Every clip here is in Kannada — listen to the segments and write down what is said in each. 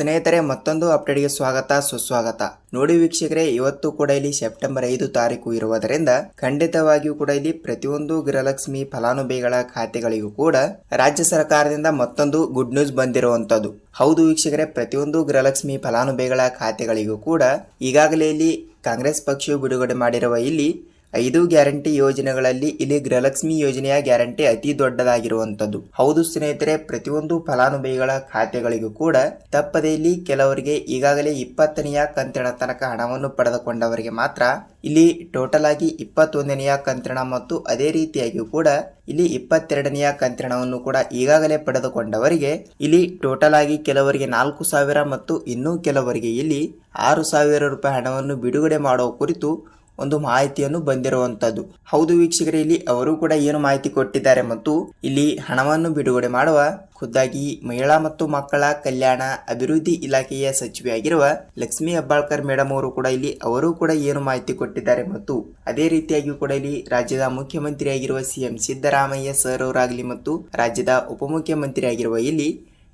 ಸ್ನೇಹಿತರೆ, ಮತ್ತೊಂದು ಅಪ್ಡೇಟ್ಗೆ ಸ್ವಾಗತ, ಸುಸ್ವಾಗತ. ನೋಡಿ ವೀಕ್ಷಕರೇ, ಇವತ್ತು ಕೂಡ ಇಲ್ಲಿ ಸೆಪ್ಟೆಂಬರ್ ಐದು ತಾರೀಕು ಇರುವುದರಿಂದ ಖಂಡಿತವಾಗಿಯೂ ಕೂಡ ಇಲ್ಲಿ ಪ್ರತಿಯೊಂದು ಗೃಹಲಕ್ಷ್ಮಿ ಫಲಾನುಭವಿಗಳ ಖಾತೆಗಳಿಗೂ ಕೂಡ ರಾಜ್ಯ ಸರ್ಕಾರದಿಂದ ಮತ್ತೊಂದು ಗುಡ್ ನ್ಯೂಸ್ ಬಂದಿರುವಂತದ್ದು ಹೌದು ವೀಕ್ಷಕರೇ, ಪ್ರತಿಯೊಂದು ಗೃಹಲಕ್ಷ್ಮಿ ಫಲಾನುಭವಿಗಳ ಖಾತೆಗಳಿಗೂ ಕೂಡ ಈಗಾಗಲೇ ಇಲ್ಲಿ ಕಾಂಗ್ರೆಸ್ ಪಕ್ಷವು ಬಿಡುಗಡೆ ಮಾಡಿರುವ ಇಲ್ಲಿ ಐದು ಗ್ಯಾರಂಟಿ ಯೋಜನೆಗಳಲ್ಲಿ ಇಲ್ಲಿ ಗೃಹಲಕ್ಷ್ಮಿ ಯೋಜನೆಯ ಗ್ಯಾರಂಟಿ ಅತಿ ದೊಡ್ಡದಾಗಿರುವಂತದ್ದು ಹೌದು ಸ್ನೇಹಿತರೆ, ಪ್ರತಿಯೊಂದು ಫಲಾನುಭವಿಗಳ ಖಾತೆಗಳಿಗೂ ಕೂಡ ತಪ್ಪದೇ ಇಲ್ಲಿ ಕೆಲವರಿಗೆ ಈಗಾಗಲೇ ಇಪ್ಪತ್ತನೆಯ ಕಂತಿನ ತನಕ ಹಣವನ್ನು ಪಡೆದುಕೊಂಡವರಿಗೆ ಮಾತ್ರ ಇಲ್ಲಿ ಟೋಟಲ್ ಆಗಿ ಇಪ್ಪತ್ತೊಂದನೆಯ ಕಂತಿನ ಮತ್ತು ಅದೇ ರೀತಿಯಾಗಿಯೂ ಕೂಡ ಇಲ್ಲಿ ಇಪ್ಪತ್ತೆರಡನೆಯ ಕಂತಿನವನ್ನು ಕೂಡ ಈಗಾಗಲೇ ಪಡೆದುಕೊಂಡವರಿಗೆ ಇಲ್ಲಿ ಟೋಟಲ್ ಆಗಿ ಕೆಲವರಿಗೆ ನಾಲ್ಕು ಸಾವಿರ ಮತ್ತು ಇನ್ನೂ ಕೆಲವರಿಗೆ ಇಲ್ಲಿ ಆರು ಸಾವಿರ ರೂಪಾಯಿ ಹಣವನ್ನು ಬಿಡುಗಡೆ ಮಾಡುವ ಕುರಿತು ಒಂದು ಮಾಹಿತಿಯನ್ನು ಬಂದಿರುವಂತದ್ದು. ಹೌದು ವೀಕ್ಷಕರೇ, ಇಲ್ಲಿ ಅವರು ಕೂಡ ಏನು ಮಾಹಿತಿ ಕೊಟ್ಟಿದ್ದಾರೆ ಮತ್ತು ಇಲ್ಲಿ ಹಣವನ್ನು ಬಿಡುಗಡೆ ಮಾಡುವ ಖುದ್ದಾಗಿ ಮಹಿಳಾ ಮತ್ತು ಮಕ್ಕಳ ಕಲ್ಯಾಣ ಅಭಿವೃದ್ಧಿ ಇಲಾಖೆಯ ಸಚಿವೆಯಾಗಿರುವ ಲಕ್ಷ್ಮೀ ಹೆಬ್ಬಾಳ್ಕರ್ ಮೇಡಮ್ ಅವರು ಕೂಡ ಇಲ್ಲಿ ಅವರು ಕೂಡ ಏನು ಮಾಹಿತಿ ಕೊಟ್ಟಿದ್ದಾರೆ ಮತ್ತು ಅದೇ ರೀತಿಯಾಗಿ ಕೂಡ ಇಲ್ಲಿ ರಾಜ್ಯದ ಮುಖ್ಯಮಂತ್ರಿಯಾಗಿರುವ ಸಿಎಂ ಸಿದ್ದರಾಮಯ್ಯ ಸರ್ ಅವರಾಗಲಿ ಮತ್ತು ರಾಜ್ಯದ ಉಪಮುಖ್ಯಮಂತ್ರಿಯಾಗಿರುವ ಇಲ್ಲಿ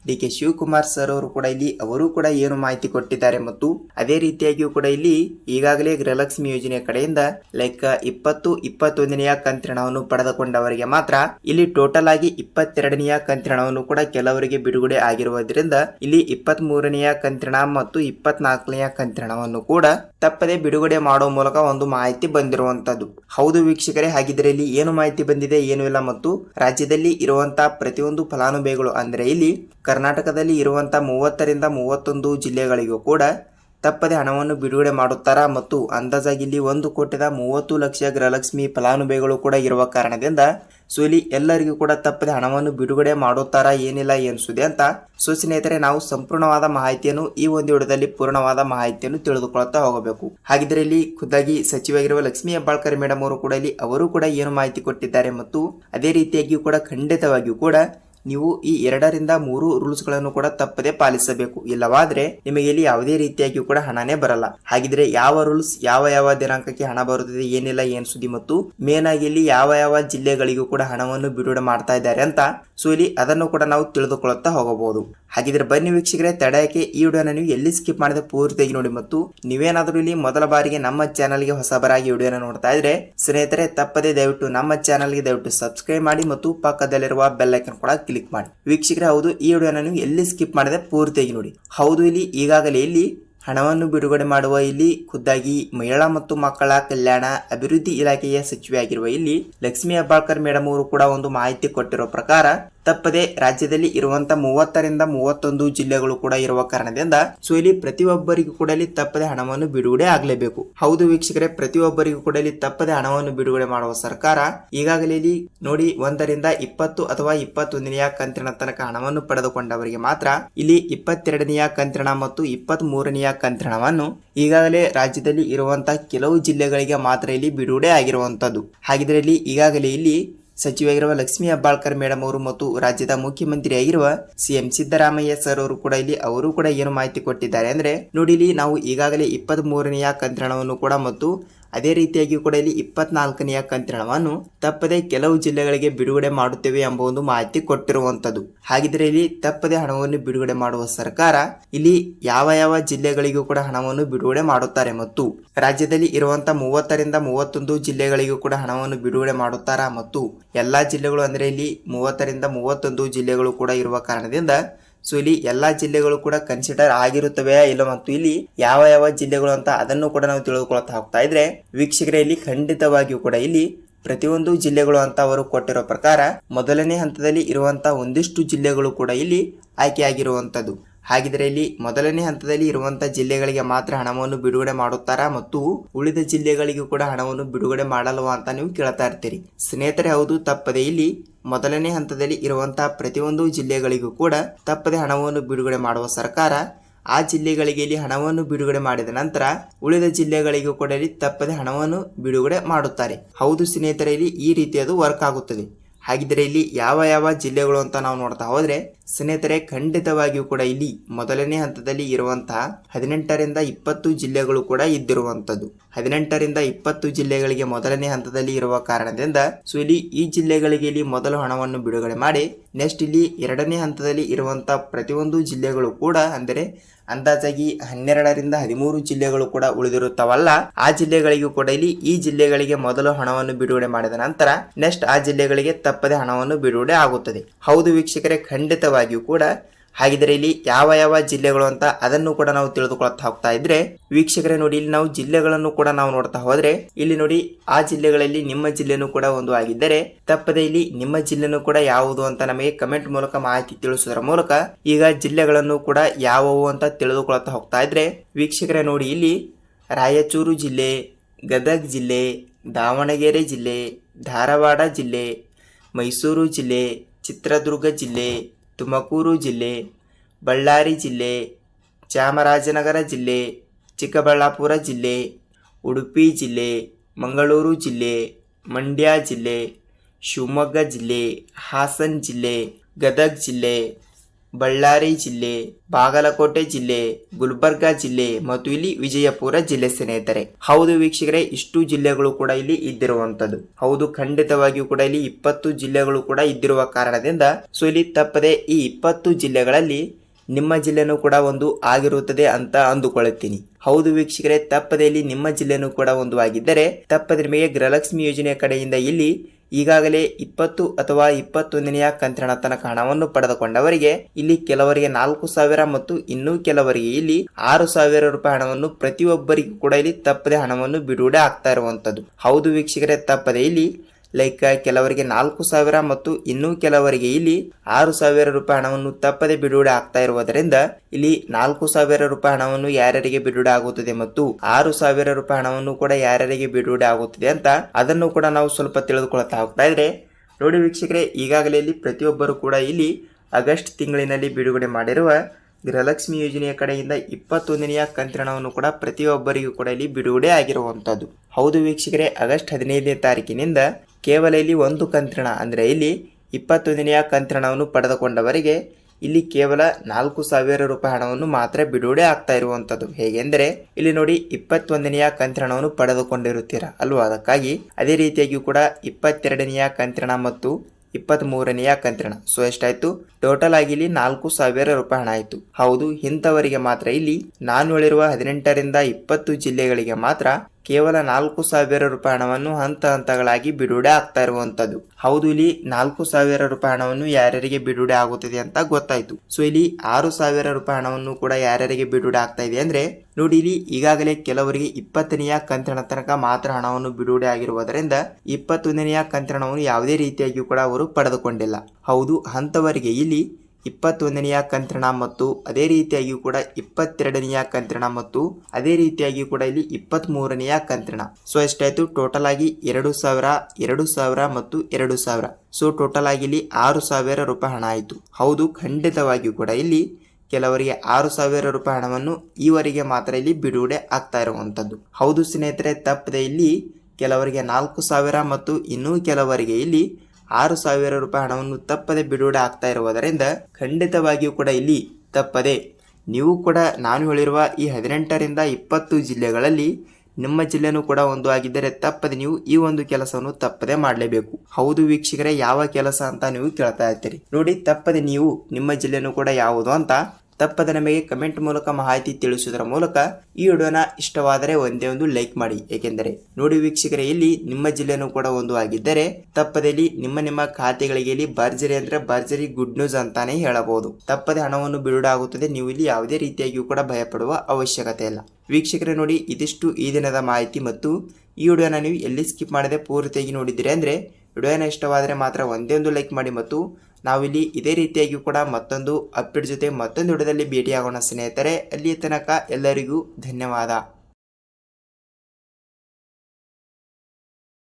ಡಿ ಕೆ ಶಿವಕುಮಾರ್ ಸರ್ ಅವರು ಕೂಡ ಇಲ್ಲಿ, ಅವರು ಕೂಡ ಏನು ಮಾಹಿತಿ ಕೊಟ್ಟಿದ್ದಾರೆ ಮತ್ತು ಅದೇ ರೀತಿಯಾಗಿಯೂ ಕೂಡ ಇಲ್ಲಿ ಈಗಾಗಲೇ ಗೃಹಲಕ್ಷ್ಮಿ ಯೋಜನೆ ಕಡೆಯಿಂದ ಲೈಕ್ ಇಪ್ಪತ್ತು, ಇಪ್ಪತ್ತೊಂದನೆಯ ಕಂತಿನವನ್ನು ಪಡೆದುಕೊಂಡವರಿಗೆ ಮಾತ್ರ ಇಲ್ಲಿ ಟೋಟಲ್ ಆಗಿ ಇಪ್ಪತ್ತೆರಡನೆಯ ಕಂತಿನವನ್ನು ಕೂಡ ಕೆಲವರಿಗೆ ಬಿಡುಗಡೆ ಆಗಿರುವುದರಿಂದ ಇಲ್ಲಿ ಇಪ್ಪತ್ತ್ ಮೂರನೆಯ ಕಂತಿನ ಮತ್ತು ಇಪ್ಪತ್ನಾಲ್ಕನೆಯ ಕಂತಿನವನ್ನು ಕೂಡ ತಪ್ಪದೆ ಬಿಡುಗಡೆ ಮಾಡುವ ಮೂಲಕ ಒಂದು ಮಾಹಿತಿ ಬಂದಿರುವಂತದ್ದು. ಹೌದು ವೀಕ್ಷಕರೇ ಹಾಗಿದ್ರೆ ಇಲ್ಲಿ ಏನು ಮಾಹಿತಿ ಬಂದಿದೆ, ಏನು ಇಲ್ಲ ಮತ್ತು ರಾಜ್ಯದಲ್ಲಿ ಇರುವಂತಹ ಪ್ರತಿಯೊಂದು ಫಲಾನುಭವಿಗಳು ಅಂದ್ರೆ ಇಲ್ಲಿ ಕರ್ನಾಟಕದಲ್ಲಿ ಇರುವಂಥ ಮೂವತ್ತರಿಂದ ಮೂವತ್ತೊಂದು ಜಿಲ್ಲೆಗಳಿಗೂ ಕೂಡ ತಪ್ಪದೆ ಹಣವನ್ನು ಬಿಡುಗಡೆ ಮಾಡುತ್ತಾರಾ ಮತ್ತು ಅಂದಾಜಾಗಿ ಇಲ್ಲಿ ಒಂದು ಕೋಟಿದ ಮೂವತ್ತು ಲಕ್ಷ ಗೃಹಲಕ್ಷ್ಮಿ ಫಲಾನುಭವಿಗಳು ಕೂಡ ಇರುವ ಕಾರಣದಿಂದ ಸೊ ಎಲ್ಲರಿಗೂ ಕೂಡ ತಪ್ಪದೆ ಹಣವನ್ನು ಬಿಡುಗಡೆ ಮಾಡುತ್ತಾರಾ ಏನಿಲ್ಲ ಎನಿಸಿದೆ ಅಂತ ಸೊ ಸ್ನೇಹಿತರೆ ನಾವು ಸಂಪೂರ್ಣವಾದ ಮಾಹಿತಿಯನ್ನು ಈ ಒಂದು ವಿಡಿಯೋದಲ್ಲಿ ಪೂರ್ಣವಾದ ಮಾಹಿತಿಯನ್ನು ತಿಳಿದುಕೊಳ್ಳುತ್ತಾ ಹೋಗಬೇಕು. ಹಾಗಿದ್ರೆ ಇಲ್ಲಿ ಖುದ್ದಾಗಿ ಸಚಿವರಾಗಿರುವ ಲಕ್ಷ್ಮೀ ಹೆಬ್ಬಾಳ್ಕರ್ ಮೇಡಮ್ ಅವರು ಕೂಡ ಇಲ್ಲಿ, ಅವರು ಕೂಡ ಏನು ಮಾಹಿತಿ ಕೊಟ್ಟಿದ್ದಾರೆ ಮತ್ತು ಅದೇ ರೀತಿಯಾಗಿಯೂ ಕೂಡ ಖಂಡಿತವಾಗಿಯೂ ಕೂಡ ನೀವು ಈ ಎರಡರಿಂದ ಮೂರು ರೂಲ್ಸ್ಗಳನ್ನು ಕೂಡ ತಪ್ಪದೆ ಪಾಲಿಸಬೇಕು. ಇಲ್ಲವಾದ್ರೆ ನಿಮಗೆ ಇಲ್ಲಿ ಯಾವುದೇ ರೀತಿಯಾಗಿಯೂ ಕೂಡ ಹಣನೇ ಬರಲ್ಲ. ಹಾಗಿದ್ರೆ ಯಾವ ರೂಲ್ಸ್, ಯಾವ ಯಾವ ದಿನಾಂಕಕ್ಕೆ ಹಣ ಬರುತ್ತದೆ, ಏನಿಲ್ಲ, ಏನ್ ಸುದ್ದಿ ಮತ್ತು ಮೇನ್ ಆಗಿ ಇಲ್ಲಿ ಯಾವ ಯಾವ ಜಿಲ್ಲೆಗಳಿಗೂ ಕೂಡ ಹಣವನ್ನು ಬಿಡುಗಡೆ ಮಾಡ್ತಾ ಇದ್ದಾರೆ ಅಂತ ಸೊ ಇಲ್ಲಿ ಅದನ್ನು ಕೂಡ ನಾವು ತಿಳಿದುಕೊಳ್ಳುತ್ತಾ ಹೋಗಬಹುದು. ಹಾಗಿದ್ರೆ ಬನ್ನಿ ವೀಕ್ಷಕರೇ ತಡೆಯಕ್ಕೆ ಈ ವಿಡಿಯೋನ ನೀವು ಎಲ್ಲಿ ಸ್ಕಿಪ್ ಮಾಡಿದ ಪೂರ್ತಿಯಾಗಿ ನೋಡಿ ಮತ್ತು ನೀವೇನಾದರೂ ಇಲ್ಲಿ ಮೊದಲ ಬಾರಿಗೆ ನಮ್ಮ ಚಾನಲ್ಗೆ ಹೊಸಬರಾಗಿ ವಿಡಿಯೋನ ನೋಡ್ತಾ ಇದ್ರೆ, ಸ್ನೇಹಿತರೆ, ತಪ್ಪದೇ ದಯವಿಟ್ಟು ನಮ್ಮ ಚಾನಲ್ಗೆ ದಯವಿಟ್ಟು ಸಬ್ಸ್ಕ್ರೈಬ್ ಮಾಡಿ ಮತ್ತು ಪಕ್ಕದಲ್ಲಿರುವ ಬೆಲ್ ಐಕನ್ ಕೂಡ ಕ್ಲಿಕ್ ಮಾಡಿ. ವೀಕ್ಷಕರೇ, ಹೌದು, ಈ ವಿಡಿಯೋನ ನೀವು ಎಲ್ಲಿ ಸ್ಕಿಪ್ ಮಾಡಿದೆ ಪೂರ್ತಿಯಾಗಿ ನೋಡಿ. ಹೌದು, ಇಲ್ಲಿ ಈಗಾಗಲೇ ಇಲ್ಲಿ ಹಣವನ್ನು ಬಿಡುಗಡೆ ಮಾಡುವ ಇಲ್ಲಿ ಖುದ್ದಾಗಿ ಮಹಿಳಾ ಮತ್ತು ಮಕ್ಕಳ ಕಲ್ಯಾಣ ಅಭಿವೃದ್ಧಿ ಇಲಾಖೆಯ ಸಚಿವೆಯಾಗಿರುವ ಇಲ್ಲಿ ಲಕ್ಷ್ಮೀ ಹೆಬ್ಬಾಳ್ಕರ್ ಮೇಡಮ್ ಅವರು ಕೂಡ ಒಂದು ಮಾಹಿತಿ ಕೊಟ್ಟಿರುವ ಪ್ರಕಾರ ತಪ್ಪದೆ ರಾಜ್ಯದಲ್ಲಿ ಇರುವಂತ ಮೂವತ್ತರಿಂದ ಮೂವತ್ತೊಂದು ಜಿಲ್ಲೆಗಳು ಕೂಡ ಇರುವ ಕಾರಣದಿಂದ ಸೊ ಇಲ್ಲಿ ಪ್ರತಿಯೊಬ್ಬರಿಗೂ ಕೂಡ ಇಲ್ಲಿ ತಪ್ಪದೆ ಹಣವನ್ನು ಬಿಡುಗಡೆ ಆಗಲೇಬೇಕು. ಹೌದು ವೀಕ್ಷಕರೇ, ಪ್ರತಿಯೊಬ್ಬರಿಗೂ ಕೂಡ ಇಲ್ಲಿ ತಪ್ಪದೆ ಹಣವನ್ನು ಬಿಡುಗಡೆ ಮಾಡುವ ಸರ್ಕಾರ ಈಗಾಗಲೇ ಇಲ್ಲಿ ನೋಡಿ ಒಂದರಿಂದ ಇಪ್ಪತ್ತು ಅಥವಾ ಇಪ್ಪತ್ತೊಂದನೆಯ ಕಂತಿನ ತನಕ ಹಣವನ್ನು ಪಡೆದುಕೊಂಡವರಿಗೆ ಮಾತ್ರ ಇಲ್ಲಿ ಇಪ್ಪತ್ತೆರಡನೆಯ ಕಂತಿನ ಮತ್ತು ಇಪ್ಪತ್ತ್ ಮೂರನೆಯ ಕಂತಿನವನ್ನು ಈಗಾಗಲೇ ರಾಜ್ಯದಲ್ಲಿ ಇರುವಂತಹ ಕೆಲವು ಜಿಲ್ಲೆಗಳಿಗೆ ಮಾತ್ರ ಇಲ್ಲಿ ಬಿಡುಗಡೆ ಆಗಿರುವಂತದ್ದು. ಹಾಗಿದ್ರೆ ಇಲ್ಲಿ ಈಗಾಗಲೇ ಇಲ್ಲಿ ಸಚಿವರಾಗಿರುವ ಲಕ್ಷ್ಮೀ ಹೆಬ್ಬಾಳ್ಕರ್ ಮೇಡಮ್ ಅವರು ಮತ್ತು ರಾಜ್ಯದ ಮುಖ್ಯಮಂತ್ರಿಯಾಗಿರುವ ಸಿಎಂ ಸಿದ್ದರಾಮಯ್ಯ ಸರ್ ಅವರು ಕೂಡ ಇಲ್ಲಿ, ಅವರು ಕೂಡ ಏನು ಮಾಹಿತಿ ಕೊಟ್ಟಿದ್ದಾರೆ ಅಂದ್ರೆ ನೋಡಿಲಿ ನಾವು ಈಗಾಗಲೇ ಇಪ್ಪತ್ತ್ ಮೂರನೆಯ ಕಂತ್ರಣವನ್ನು ಕೂಡ ಮತ್ತು ಅದೇ ರೀತಿಯಾಗಿ ಕೂಡ ಇಲ್ಲಿ ಇಪ್ಪತ್ನಾಲ್ಕನೆಯ ಕಂತಿನವನ್ನು ತಪ್ಪದೆ ಕೆಲವು ಜಿಲ್ಲೆಗಳಿಗೆ ಬಿಡುಗಡೆ ಮಾಡುತ್ತೇವೆ ಎಂಬ ಒಂದು ಮಾಹಿತಿ ಕೊಟ್ಟಿರುವಂತದ್ದು ಹಾಗಿದ್ರೆ ಇಲ್ಲಿ ತಪ್ಪದೆ ಹಣವನ್ನು ಬಿಡುಗಡೆ ಮಾಡುವ ಸರ್ಕಾರ ಇಲ್ಲಿ ಯಾವ ಯಾವ ಜಿಲ್ಲೆಗಳಿಗೂ ಕೂಡ ಹಣವನ್ನು ಬಿಡುಗಡೆ ಮಾಡುತ್ತಾರೆ ಮತ್ತು ರಾಜ್ಯದಲ್ಲಿ ಇರುವಂತಹ ಮೂವತ್ತರಿಂದ ಮೂವತ್ತೊಂದು ಜಿಲ್ಲೆಗಳಿಗೂ ಕೂಡ ಹಣವನ್ನು ಬಿಡುಗಡೆ ಮಾಡುತ್ತಾರಾ ಮತ್ತು ಎಲ್ಲಾ ಜಿಲ್ಲೆಗಳು ಅಂದ್ರೆ ಇಲ್ಲಿ ಮೂವತ್ತರಿಂದ ಮೂವತ್ತೊಂದು ಜಿಲ್ಲೆಗಳು ಕೂಡ ಇರುವ ಕಾರಣದಿಂದ ಸೊ ಇಲ್ಲಿ ಎಲ್ಲಾ ಜಿಲ್ಲೆಗಳು ಕೂಡ ಕನ್ಸಿಡರ್ ಆಗಿರುತ್ತವೆ ಇಲ್ಲ ಮತ್ತು ಇಲ್ಲಿ ಯಾವ ಯಾವ ಜಿಲ್ಲೆಗಳು ಅಂತ ಅದನ್ನು ಕೂಡ ನಾವು ತಿಳಿದುಕೊಳ್ತಾ ಹೋಗ್ತಾ ಇದ್ರೆ ವೀಕ್ಷಕರೇ, ಇಲ್ಲಿ ಖಂಡಿತವಾಗಿಯೂ ಕೂಡ ಇಲ್ಲಿ ಪ್ರತಿಯೊಂದು ಜಿಲ್ಲೆಗಳು ಅಂತ ಅವರು ಕೊಟ್ಟಿರೋ ಪ್ರಕಾರ ಮೊದಲನೇ ಹಂತದಲ್ಲಿ ಇರುವಂತಹ ಒಂದಿಷ್ಟು ಜಿಲ್ಲೆಗಳು ಕೂಡ ಇಲ್ಲಿ ಆಯ್ಕೆಯಾಗಿರುವಂತದ್ದು. ಹಾಗಿದ್ರೆ ಇಲ್ಲಿ ಮೊದಲನೇ ಹಂತದಲ್ಲಿ ಇರುವಂತಹ ಜಿಲ್ಲೆಗಳಿಗೆ ಮಾತ್ರ ಹಣವನ್ನು ಬಿಡುಗಡೆ ಮಾಡುತ್ತಾರಾ ಮತ್ತು ಉಳಿದ ಜಿಲ್ಲೆಗಳಿಗೂ ಕೂಡ ಹಣವನ್ನು ಬಿಡುಗಡೆ ಮಾಡಲ್ವಾ ಅಂತ ನೀವು ಕೇಳ್ತಾ ಇರ್ತೀರಿ. ಸ್ನೇಹಿತರೆ, ಹೌದು, ತಪ್ಪದೆ ಇಲ್ಲಿ ಮೊದಲನೇ ಹಂತದಲ್ಲಿ ಇರುವಂತಹ ಪ್ರತಿಯೊಂದು ಜಿಲ್ಲೆಗಳಿಗೂ ಕೂಡ ತಪ್ಪದೆ ಹಣವನ್ನು ಬಿಡುಗಡೆ ಮಾಡುವ ಸರ್ಕಾರ ಆ ಜಿಲ್ಲೆಗಳಿಗೆ ಇಲ್ಲಿ ಹಣವನ್ನು ಬಿಡುಗಡೆ ಮಾಡಿದ ನಂತರ ಉಳಿದ ಜಿಲ್ಲೆಗಳಿಗೂ ಕೂಡ ಇಲ್ಲಿ ತಪ್ಪದೆ ಹಣವನ್ನು ಬಿಡುಗಡೆ ಮಾಡುತ್ತಾರೆ. ಹೌದು ಸ್ನೇಹಿತರೆ, ಇಲ್ಲಿ ಈ ರೀತಿಯದು ವರ್ಕ್ ಆಗುತ್ತದೆ. ಹಾಗಿದ್ರೆ ಇಲ್ಲಿ ಯಾವ ಯಾವ ಜಿಲ್ಲೆಗಳು ಅಂತ ನಾವು ನೋಡ್ತಾ ಹೋದ್ರೆ ಸ್ನೇಹಿತರೆ ಖಂಡಿತವಾಗಿಯೂ ಕೂಡ ಇಲ್ಲಿ ಮೊದಲನೇ ಹಂತದಲ್ಲಿ ಇರುವಂತಹ ಹದಿನೆಂಟರಿಂದ ಇಪ್ಪತ್ತು ಜಿಲ್ಲೆಗಳು ಕೂಡ ಇದ್ದಿರುವಂಥದ್ದು. ಹದಿನೆಂಟರಿಂದ ಇಪ್ಪತ್ತು ಜಿಲ್ಲೆಗಳಿಗೆ ಮೊದಲನೇ ಹಂತದಲ್ಲಿ ಇರುವ ಕಾರಣದಿಂದ ಸೊ ಇಲ್ಲಿ ಈ ಜಿಲ್ಲೆಗಳಿಗೆ ಇಲ್ಲಿ ಮೊದಲು ಹಣವನ್ನು ಬಿಡುಗಡೆ ಮಾಡಿ ನೆಕ್ಸ್ಟ್ ಇಲ್ಲಿ ಎರಡನೇ ಹಂತದಲ್ಲಿ ಇರುವಂಥ ಪ್ರತಿಯೊಂದು ಜಿಲ್ಲೆಗಳು ಕೂಡ ಅಂದರೆ ಅಂದಾಜಾಗಿ ಹನ್ನೆರಡರಿಂದ ಹದಿಮೂರು ಜಿಲ್ಲೆಗಳು ಕೂಡ ಉಳಿದಿರುತ್ತವಲ್ಲ, ಆ ಜಿಲ್ಲೆಗಳಿಗೂ ಕೂಡ ಇಲ್ಲಿ ಈ ಜಿಲ್ಲೆಗಳಿಗೆ ಮೊದಲು ಹಣವನ್ನು ಬಿಡುಗಡೆ ಮಾಡಿದ ನಂತರ ನೆಕ್ಸ್ಟ್ ಆ ಜಿಲ್ಲೆಗಳಿಗೆ ತಪ್ಪದೆ ಹಣವನ್ನು ಬಿಡುಗಡೆ ಆಗುತ್ತದೆ. ಹೌದು ವೀಕ್ಷಕರೇ, ಖಂಡಿತವಾಗಿಯೂ ಕೂಡ ಹಾಗಿದ್ರೆ ಇಲ್ಲಿ ಯಾವ ಯಾವ ಜಿಲ್ಲೆಗಳು ಅಂತ ಅದನ್ನು ಕೂಡ ನಾವು ತಿಳಿದುಕೊಳ್ತಾ ಹೋಗ್ತಾ ಇದ್ರೆ, ವೀಕ್ಷಕರೇ ನೋಡಿ, ಇಲ್ಲಿ ನಾವು ಜಿಲ್ಲೆಗಳನ್ನು ಕೂಡ ನಾವು ನೋಡ್ತಾ ಹೋದ್ರೆ, ಇಲ್ಲಿ ನೋಡಿ ಆ ಜಿಲ್ಲೆಗಳಲ್ಲಿ ನಿಮ್ಮ ಜಿಲ್ಲೆನೂ ಕೂಡ ಒಂದು ಆಗಿದ್ದರೆ, ತಪ್ಪದೆ ಇಲ್ಲಿ ನಿಮ್ಮ ಜಿಲ್ಲೆನೂ ಕೂಡ ಯಾವುದು ಅಂತ ನಮಗೆ ಕಮೆಂಟ್ ಮೂಲಕ ಮಾಹಿತಿ ತಿಳಿಸುವುದರ ಮೂಲಕ ಈಗ ಜಿಲ್ಲೆಗಳನ್ನು ಕೂಡ ಯಾವುವು ಅಂತ ತಿಳಿದುಕೊಳ್ತಾ ಹೋಗ್ತಾ ಇದ್ರೆ, ವೀಕ್ಷಕರೇ ನೋಡಿ, ಇಲ್ಲಿ ರಾಯಚೂರು ಜಿಲ್ಲೆ, ಗದಗ್ ಜಿಲ್ಲೆ, ದಾವಣಗೆರೆ ಜಿಲ್ಲೆ, ಧಾರವಾಡ ಜಿಲ್ಲೆ, ಮೈಸೂರು ಜಿಲ್ಲೆ, ಚಿತ್ರದುರ್ಗ ಜಿಲ್ಲೆ ತುಮಕೂರು ಜಿಲ್ಲೆ, ಬಳ್ಳಾರಿ ಜಿಲ್ಲೆ, ಚಾಮರಾಜನಗರ ಜಿಲ್ಲೆ, ಚಿಕ್ಕಬಳ್ಳಾಪುರ ಜಿಲ್ಲೆ, ಉಡುಪಿ ಜಿಲ್ಲೆ, ಮಂಗಳೂರು ಜಿಲ್ಲೆ, ಮಂಡ್ಯ ಜಿಲ್ಲೆ, ಶಿವಮೊಗ್ಗ ಜಿಲ್ಲೆ, ಹಾಸನ ಜಿಲ್ಲೆ, ಗದಗ ಜಿಲ್ಲೆ. ಬಳ್ಳಾರಿ ಜಿಲ್ಲೆ, ಬಾಗಲಕೋಟೆ ಜಿಲ್ಲೆ, ಗುಲ್ಬರ್ಗಾ ಜಿಲ್ಲೆ ಮತ್ತು ಇಲ್ಲಿ ವಿಜಯಪುರ ಜಿಲ್ಲೆ ಸ್ನೇಹಿತರೆ. ಹೌದು ವೀಕ್ಷಕರೇ, ಇಷ್ಟು ಜಿಲ್ಲೆಗಳು ಕೂಡ ಇಲ್ಲಿ ಇದ್ದಿರುವಂತದ್ದು ಹೌದು, ಖಂಡಿತವಾಗಿಯೂ ಕೂಡ ಇಲ್ಲಿ ಇಪ್ಪತ್ತು ಜಿಲ್ಲೆಗಳು ಕೂಡ ಇದ್ದಿರುವ ಕಾರಣದಿಂದ ಸೊ ಇಲ್ಲಿ ತಪ್ಪದೆ ಈ ಇಪ್ಪತ್ತು ಜಿಲ್ಲೆಗಳಲ್ಲಿ ನಿಮ್ಮ ಜಿಲ್ಲೆನೂ ಕೂಡ ಒಂದು ಆಗಿರುತ್ತದೆ ಅಂತ ಅಂದುಕೊಳ್ಳುತ್ತೀನಿ. ಹೌದು ವೀಕ್ಷಕರೇ, ತಪ್ಪದೆ ಇಲ್ಲಿ ನಿಮ್ಮ ಜಿಲ್ಲೆನೂ ಕೂಡ ಒಂದು ಆಗಿದ್ದರೆ ತಪ್ಪದೆ ನಿಮಗೆ ಗೃಹಲಕ್ಷ್ಮಿ ಯೋಜನೆಯ ಕಡೆಯಿಂದ ಇಲ್ಲಿ ಈಗಾಗಲೇ ಇಪ್ಪತ್ತು ಅಥವಾ ಇಪ್ಪತ್ತೊಂದನೆಯ ಕಂತಿನ ತನಕ ಹಣವನ್ನು ಪಡೆದುಕೊಂಡವರಿಗೆ ಇಲ್ಲಿ ಕೆಲವರಿಗೆ ನಾಲ್ಕು ಸಾವಿರ ಮತ್ತು ಇನ್ನೂ ಕೆಲವರಿಗೆ ಇಲ್ಲಿ ಆರು ಸಾವಿರ ರೂಪಾಯಿ ಹಣವನ್ನು ಪ್ರತಿಯೊಬ್ಬರಿಗೂ ಕೂಡ ಇಲ್ಲಿ ತಪ್ಪದೆ ಹಣವನ್ನು ಬಿಡುಗಡೆ ಆಗ್ತಾ ಇರುವಂತದ್ದು ಹೌದು ವೀಕ್ಷಕರೇ, ತಪ್ಪದೆ ಇಲ್ಲಿ ಲೈಕ್ ಕೆಲವರಿಗೆ ನಾಲ್ಕು ಸಾವಿರ ಮತ್ತು ಇನ್ನೂ ಕೆಲವರಿಗೆ ಇಲ್ಲಿ ಆರು ಸಾವಿರ ರೂಪಾಯಿ ಹಣವನ್ನು ತಪ್ಪದೆ ಬಿಡುಗಡೆ ಆಗ್ತಾ ಇರುವುದರಿಂದ ಇಲ್ಲಿ ನಾಲ್ಕು ಸಾವಿರ ರೂಪಾಯಿ ಹಣವನ್ನು ಯಾರ್ಯಾರಿಗೆ ಬಿಡುಗಡೆ ಆಗುತ್ತದೆ ಮತ್ತು ಆರು ಸಾವಿರ ರೂಪಾಯಿ ಹಣವನ್ನು ಕೂಡ ಯಾರ್ಯಾರಿಗೆ ಬಿಡುಗಡೆ ಆಗುತ್ತದೆ ಅಂತ ಅದನ್ನು ಕೂಡ ನಾವು ಸ್ವಲ್ಪ ತಿಳಿದುಕೊಳ್ತಾ ಹೋಗ್ತಾ ಇದ್ರೆ ನೋಡಿ ವೀಕ್ಷಕರೇ, ಈಗಾಗಲೇ ಇಲ್ಲಿ ಪ್ರತಿಯೊಬ್ಬರು ಕೂಡ ಇಲ್ಲಿ ಆಗಸ್ಟ್ ತಿಂಗಳಿನಲ್ಲಿ ಬಿಡುಗಡೆ ಮಾಡಿರುವ ಗೃಹಲಕ್ಷ್ಮಿ ಯೋಜನೆಯ ಕಡೆಯಿಂದ ಇಪ್ಪತ್ತೊಂದನೆಯ ಕಂತಿನವನ್ನು ಕೂಡ ಪ್ರತಿಯೊಬ್ಬರಿಗೂ ಕೂಡ ಇಲ್ಲಿ ಬಿಡುಗಡೆ ಆಗಿರುವಂಥದ್ದು. ಹೌದು ವೀಕ್ಷಕರೇ, ಆಗಸ್ಟ್ ಹದಿನೈದನೇ ತಾರೀಕಿನಿಂದ ಕೇವಲ ಇಲ್ಲಿ ಒಂದು ಕಂತ್ರಣ, ಅಂದರೆ ಇಲ್ಲಿ ಇಪ್ಪತ್ತೊಂದನೆಯ ಕಂತ್ರಣವನ್ನು ಪಡೆದುಕೊಂಡವರಿಗೆ ಇಲ್ಲಿ ಕೇವಲ ನಾಲ್ಕು ಸಾವಿರ ರೂಪಾಯಿ ಹಣವನ್ನು ಮಾತ್ರ ಬಿಡುಗಡೆ ಆಗ್ತಾ ಇರುವಂಥದ್ದು ಹೇಗೆಂದರೆ, ಇಲ್ಲಿ ನೋಡಿ ಇಪ್ಪತ್ತೊಂದನೆಯ ಕಂತ್ರಣವನ್ನು ಪಡೆದುಕೊಂಡಿರುತ್ತೀರಾ? ಅಲ್ವಾ? ಅದಕ್ಕಾಗಿ ಅದೇ ರೀತಿಯಾಗಿ ಕೂಡ ಇಪ್ಪತ್ತೆರಡನೆಯ ಕಂತ್ರಣ ಮತ್ತು ಇಪ್ಪತ್ತ್ ಮೂರನೆಯ ಕಂತ್ರಣ. ಸೊ ಎಷ್ಟಾಯ್ತು? ಟೋಟಲ್ ಆಗಿ ಇಲ್ಲಿ ನಾಲ್ಕು ಸಾವಿರ ರೂಪಾಯಿ ಹಣ ಆಯಿತು. ಹೌದು, ಇಂಥವರಿಗೆ ಮಾತ್ರ ಇಲ್ಲಿ ನಾನು ಹೇಳಿರುವ ಹದಿನೆಂಟರಿಂದ ಇಪ್ಪತ್ತು ಜಿಲ್ಲೆಗಳಿಗೆ ಮಾತ್ರ ಕೇವಲ ನಾಲ್ಕು ಸಾವಿರ ರೂಪಾಯಿ ಹಣವನ್ನು ಹಂತ ಹಂತಗಳಾಗಿ ಬಿಡುಗಡೆ ಆಗ್ತಾ ಇರುವಂತದ್ದು ಹೌದು, ಇಲ್ಲಿ ನಾಲ್ಕು ಸಾವಿರ ರೂಪಾಯಿ ಹಣವನ್ನು ಯಾರ್ಯಾರಿಗೆ ಬಿಡುಗಡೆ ಆಗುತ್ತದೆ ಅಂತ ಗೊತ್ತಾಯ್ತು. ಸೊ ಇಲ್ಲಿ ಆರು ಸಾವಿರ ರೂಪಾಯಿ ಹಣವನ್ನು ಕೂಡ ಯಾರ್ಯಾರಿಗೆ ಬಿಡುಗಡೆ ಆಗ್ತಾ ಇದೆ ಅಂದ್ರೆ, ನೋಡಿ, ಇಲ್ಲಿ ಈಗಾಗಲೇ ಕೆಲವರಿಗೆ ಇಪ್ಪತ್ತನೆಯ ಕಂತಿನ ತನಕ ಮಾತ್ರ ಹಣವನ್ನು ಬಿಡುಗಡೆ ಆಗಿರುವುದರಿಂದ ಇಪ್ಪತ್ತೊಂದನೆಯ ಕಂತಿನ ಹಣವನ್ನು ಯಾವುದೇ ರೀತಿಯಾಗಿಯೂ ಕೂಡ ಅವರು ಪಡೆದುಕೊಂಡಿಲ್ಲ. ಹೌದು ಹಂತವರಿಗೆ ಇಲ್ಲಿ ಇಪ್ಪತ್ತೊಂದನೆಯ ಕಂತ್ರಣ ಮತ್ತು ಅದೇ ರೀತಿಯಾಗಿ ಕೂಡ ಇಪ್ಪತ್ತೆರಡನೆಯ ಕಂತ್ರಣ ಮತ್ತು ಅದೇ ರೀತಿಯಾಗಿ ಕೂಡ ಇಲ್ಲಿ ಇಪ್ಪತ್ತ್ ಮೂರನೆಯ ಕಂತ್ರಣ. ಸೊ ಎಷ್ಟಾಯಿತು? ಟೋಟಲ್ ಆಗಿ ಎರಡು ಸಾವಿರ ಎರಡು ಸಾವಿರ ಮತ್ತು ಎರಡು ಸಾವಿರ. ಸೊ ಟೋಟಲ್ ಆಗಿ ಇಲ್ಲಿ ಆರು ಸಾವಿರ ರೂಪಾಯಿ ಹಣ ಆಯಿತು. ಹೌದು, ಖಂಡಿತವಾಗಿಯೂ ಕೂಡ ಇಲ್ಲಿ ಕೆಲವರಿಗೆ ಆರು ಸಾವಿರ ರೂಪಾಯಿ ಹಣವನ್ನು ಈವರೆಗೆ ಮಾತ್ರ ಇಲ್ಲಿ ಬಿಡುಗಡೆ ಆಗ್ತಾ ಇರುವಂಥದ್ದು. ಹೌದು ಸ್ನೇಹಿತರೆ, ತಪ್ಪದೆ ಇಲ್ಲಿ ಕೆಲವರಿಗೆ ನಾಲ್ಕು ಸಾವಿರ ಮತ್ತು ಇನ್ನೂ ಕೆಲವರಿಗೆ ಇಲ್ಲಿ ಆರು ಸಾವಿರ ರೂಪಾಯಿ ಹಣವನ್ನು ತಪ್ಪದೆ ಬಿಡುಗಡೆ ಆಗ್ತಾ ಇರುವುದರಿಂದ ಖಂಡಿತವಾಗಿಯೂ ಕೂಡ ಇಲ್ಲಿ ತಪ್ಪದೆ. ನೀವು ಕೂಡ, ನಾನು ಹೇಳಿರುವ ಈ ಹದಿನೆಂಟರಿಂದ ಇಪ್ಪತ್ತು ಜಿಲ್ಲೆಗಳಲ್ಲಿ ನಿಮ್ಮ ಜಿಲ್ಲೆನೂ ಕೂಡ ಒಂದು ಆಗಿದ್ದರೆ ತಪ್ಪದೆ ನೀವು ಈ ಒಂದು ಕೆಲಸವನ್ನು ತಪ್ಪದೆ ಮಾಡಲೇಬೇಕು. ಹೌದು ವೀಕ್ಷಕರೇ, ಯಾವ ಕೆಲಸ ಅಂತ ನೀವು ಕೇಳ್ತಾ ಇರ್ತೀರಿ. ನೋಡಿ, ತಪ್ಪದೆ ನೀವು ನಿಮ್ಮ ಜಿಲ್ಲೆನೂ ಕೂಡ ಯಾವುದು ಅಂತ ತಪ್ಪದೆ ನಮಗೆ ಕಮೆಂಟ್ ಮೂಲಕ ಮಾಹಿತಿ ತಿಳಿಸುವುದರ ಮೂಲಕ ಈ ವಿಡಿಯೋನ ಇಷ್ಟವಾದರೆ ಒಂದೇ ಒಂದು ಲೈಕ್ ಮಾಡಿ. ಏಕೆಂದರೆ ನೋಡಿ ವೀಕ್ಷಕರೇ, ಇಲ್ಲಿ ನಿಮ್ಮ ಜಿಲ್ಲೆನೂ ಕೂಡ ಒಂದು ಆಗಿದ್ದರೆ ತಪ್ಪದಲ್ಲಿ ನಿಮ್ಮ ನಿಮ್ಮ ಖಾತೆಗಳಿಗೆ ಇಲ್ಲಿ ಭರ್ಜರಿ ಅಂದ್ರೆ ಭರ್ಜರಿ ಗುಡ್ ನ್ಯೂಸ್ ಅಂತಾನೆ ಹೇಳಬಹುದು. ತಪ್ಪದೆ ಹಣವನ್ನು ಬಿಡುಡಾಗುತ್ತದೆ ನೀವು ಇಲ್ಲಿ ಯಾವುದೇ ರೀತಿಯಾಗಿಯೂ ಕೂಡ ಭಯಪಡುವ ಅವಶ್ಯಕತೆ ಇಲ್ಲ. ವೀಕ್ಷಕರೇ, ನೋಡಿ ಇದಿಷ್ಟು ಈ ದಿನದ ಮಾಹಿತಿ ಮತ್ತು ಈ ವಿಡಿಯೋನ ನೀವು ಎಲ್ಲಿ ಸ್ಕಿಪ್ ಮಾಡದೆ ಪೂರ್ತಿಯಾಗಿ ನೋಡಿದ್ದೀರಿ ಅಂದ್ರೆ ವಿಡಿಯೋನ ಇಷ್ಟವಾದರೆ ಮಾತ್ರ ಒಂದೇ ಒಂದು ಲೈಕ್ ಮಾಡಿ ಮತ್ತು ನಾವಿಲ್ಲಿ ಇದೇ ರೀತಿಯಾಗಿ ಕೂಡ ಮತ್ತೊಂದು ಅಪ್ಡೇಟ್ ಜೊತೆ ಮತ್ತೊಂದು ವಿಡಿಯೋದಲ್ಲಿ ಭೇಟಿಯಾಗೋಣ ಸ್ನೇಹಿತರೆ, ಅಲ್ಲಿ ತನಕ ಎಲ್ಲರಿಗೂ ಧನ್ಯವಾದ.